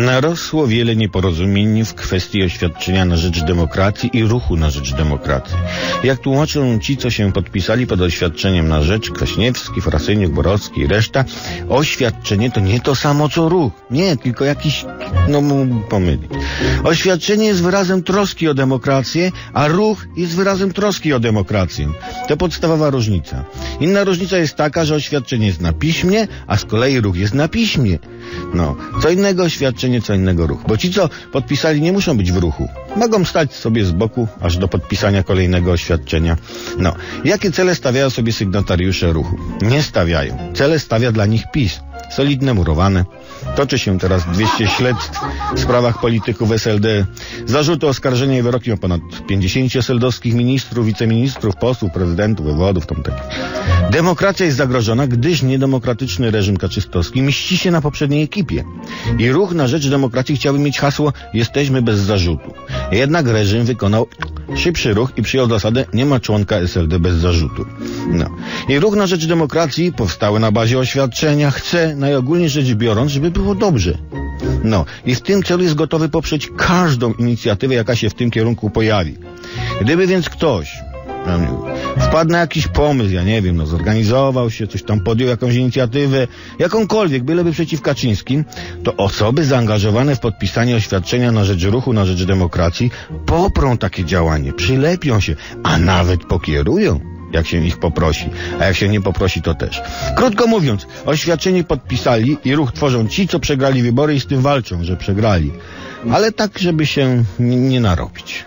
Narosło wiele nieporozumień w kwestii oświadczenia na rzecz demokracji i ruchu na rzecz demokracji. Jak tłumaczą ci, co się podpisali pod oświadczeniem na rzecz, Kwaśniewski, Frasyniuk, Borowski i reszta, oświadczenie to nie to samo co ruch. Nie, tylko jakiś, no pomylić. Oświadczenie jest wyrazem troski o demokrację, a ruch jest wyrazem troski o demokrację. To podstawowa różnica. Inna różnica jest taka, że oświadczenie jest na piśmie, a z kolei ruch jest na piśmie. No, co innego oświadczenie, co innego ruch. Bo ci, co podpisali, nie muszą być w ruchu. Mogą stać sobie z boku, aż do podpisania kolejnego oświadczenia. No, jakie cele stawiają sobie sygnatariusze ruchu? Nie stawiają. Cele stawia dla nich PiS. Solidne, murowane. Toczy się teraz 200 śledztw w sprawach polityków SLD. Zarzuty, oskarżenia i wyroki o ponad 50 seldowskich ministrów, wiceministrów, posłów, prezydentów, wywodów, tam takich. Demokracja jest zagrożona, gdyż niedemokratyczny reżim kaczystowski mści się na poprzedniej ekipie. I ruch na rzecz demokracji chciałby mieć hasło jesteśmy bez zarzutu. Jednak reżim wykonał szybszy ruch i przyjął zasadę nie ma członka SLD bez zarzutu. No. I ruch na rzecz demokracji powstały na bazie oświadczenia chce najogólniej rzecz biorąc, żeby było dobrze. No i w tym celu jest gotowy poprzeć każdą inicjatywę, jaka się w tym kierunku pojawi. Gdyby więc ktoś wpadł na jakiś pomysł, ja nie wiem, no zorganizował się, coś tam podjął, jakąś inicjatywę, jakąkolwiek, byleby przeciw Kaczyńskim, to osoby zaangażowane w podpisanie oświadczenia na rzecz ruchu, na rzecz demokracji poprą takie działanie, przylepią się, a nawet pokierują jak się ich poprosi, a jak się nie poprosi, to też. Krótko mówiąc, oświadczenie podpisali i ruch tworzą ci, co przegrali wybory i z tym walczą, że przegrali. Ale tak, żeby się nie narobić.